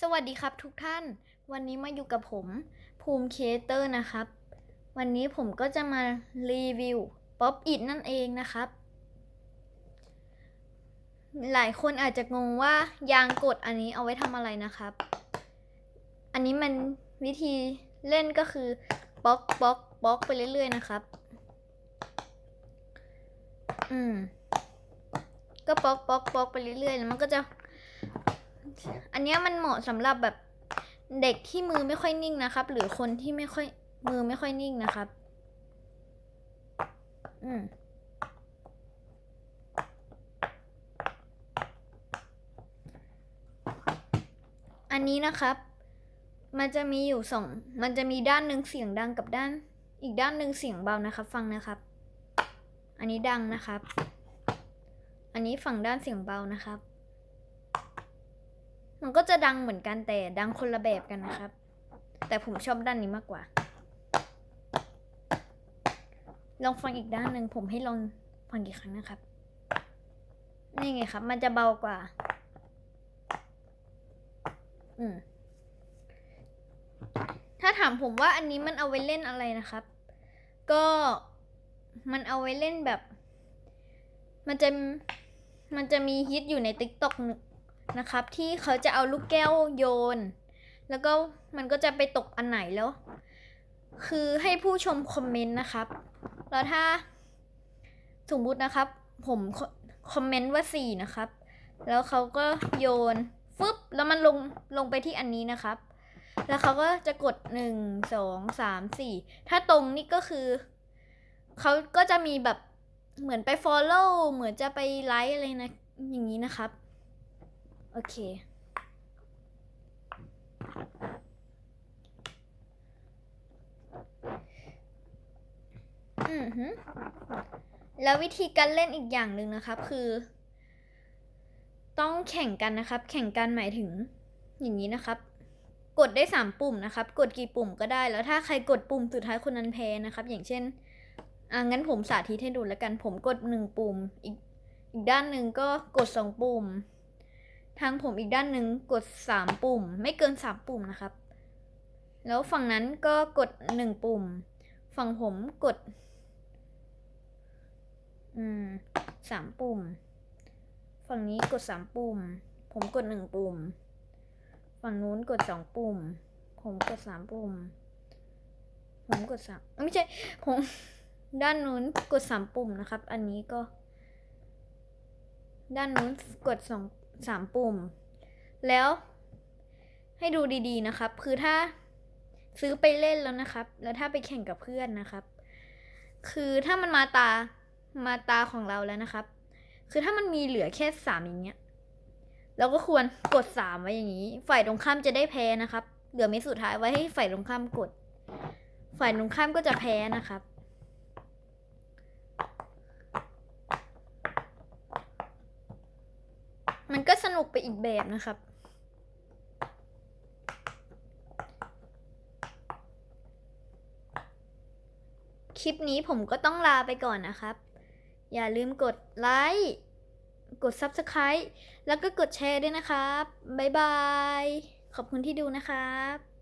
สวัสดีครับทุกท่าน วันนี้มาอยู่กับผม ภูมิเคเตอร์นะครับ วันนี้ผมก็จะมารีวิวป๊อปอิดนั่นเองนะครับ หลายคนอาจจะงงว่ายางกดอันนี้เอาไว้ทำอะไรนะครับ อันนี้มันวิธีเล่นก็คือป๊อกป๊อกป๊อกไปเรื่อยๆนะครับ อืม ก็ป๊อกป๊อกป๊อกไปเรื่อยๆแล้วมันก็จะ อันเนี้ยมันเหมาะสำหรับแบบเด็กที่มือไม่ค่อยนิ่งนะครับ หรือคนที่ไม่ค่อยมือไม่ค่อยนิ่งนะครับ อืมอันนี้นะครับ มันจะมีอยู่สอง มันจะมีด้านหนึ่งเสียงดังกับด้าน อีกด้านหนึ่งเสียงเบานะครับ ฟังนะครับ อันนี้ดังนะครับ อันนี้ฝั่งด้านเสียงเบานะครับ มันก็จะดังเหมือนกันแต่ดังคนละแบบกันนะครับ แต่ผมชอบด้านนี้มากกว่า ลองฟังอีกด้านหนึ่งผมให้ลองฟังกี่ครั้งนะครับ นี่ไงครับ มันจะเบากว่า อืมถ้าถามผมว่าอันนี้มันเอาไว้เล่นอะไรนะครับ ก็มันเอาไว้เล่นแบบ มันจะมันจะมีฮิตอยู่ใน t ิ k t o k นะครับ ที่เขาจะเอาลูกแก้วโยน แล้วก็มันก็จะไปตกอันไหนแล้ว คือให้ผู้ชมคอมเมนต์นะครับ แล้วถ้าสมมุตินะครับ ผมคอมเมนต์ว่าสี่นะครับ แล้วเขาก็โยนฟึบแล้วมันลงลงไปที่อันนี้นะครับ แล้วเขาก็จะกดหนึ่งสองสามสี่ถ้าตรงนี่ก็คือเขาก็จะมีแบบเหมือนไป follow เหมือนจะไปไลค์อะไรนะอย่างนี้นะครับ โอเค อือหือแล้ววิธีการเล่นอีกอย่างหนึ่งนะครับ คือ ต้องแข่งกันนะครับ แข่งกันหมายถึง อย่างนี้นะครับ กดได้สามปุ่มนะครับ กดกี่ปุ่มก็ได้ แล้วถ้าใครกดปุ่มสุดท้ายคนนั้นแพ้นะครับ อย่างเช่นอะงั้นผมสาธิตให้ดูแล้วกัน ผมกดหนึ่งปุ่ม อีกอีกด้านหนึ่งก็กดสองปุ่ม ทางผมอีกด้านหนึ่งกดสามปุ่ม ไม่เกินสามปุ่มนะครับ แล้วฝั่งนั้นก็กดหนึ่งปุ่ม ฝั่งผมกด อืมสามปุ่ม ฝั่งนี้กดสามปุ่ม ผมกดหนึ่งปุ่ม ฝั่งนู้นกดสองปุ่ม ผมกดสามปุ่ม ผมกดสามไม่ใช่ ผมด้านนู้นกดสามปุ่มนะครับ อันนี้ก็ ด้านนู้นกดสอง สามปุ่ม แล้วให้ดูดีๆนะครับ คือถ้าซื้อไปเล่นแล้วนะครับ แล้วถ้าไปแข่งกับเพื่อนนะครับ คือถ้ามันมาตามาตาของเราแล้วนะครับ คือถ้ามันมีเหลือแค่สามอย่างเงี้ยเราก็ควรกดสามไว้อย่างนี้ ฝ่ายตรงข้ามจะได้แพ้นะครับ เหลือเม็ดสุดท้ายไว้ให้ฝ่ายตรงข้ามกด ฝ่ายตรงข้ามก็จะแพ้นะครับ มันก็สนุกไปอีกแบบนะครับ คลิปนี้ผมก็ต้องลาไปก่อนนะครับ อย่าลืมกดไลค์กด Subscribe แล้วก็กดแชร์ด้วยนะครับ บ๊ายบาย ขอบคุณที่ดูนะครับ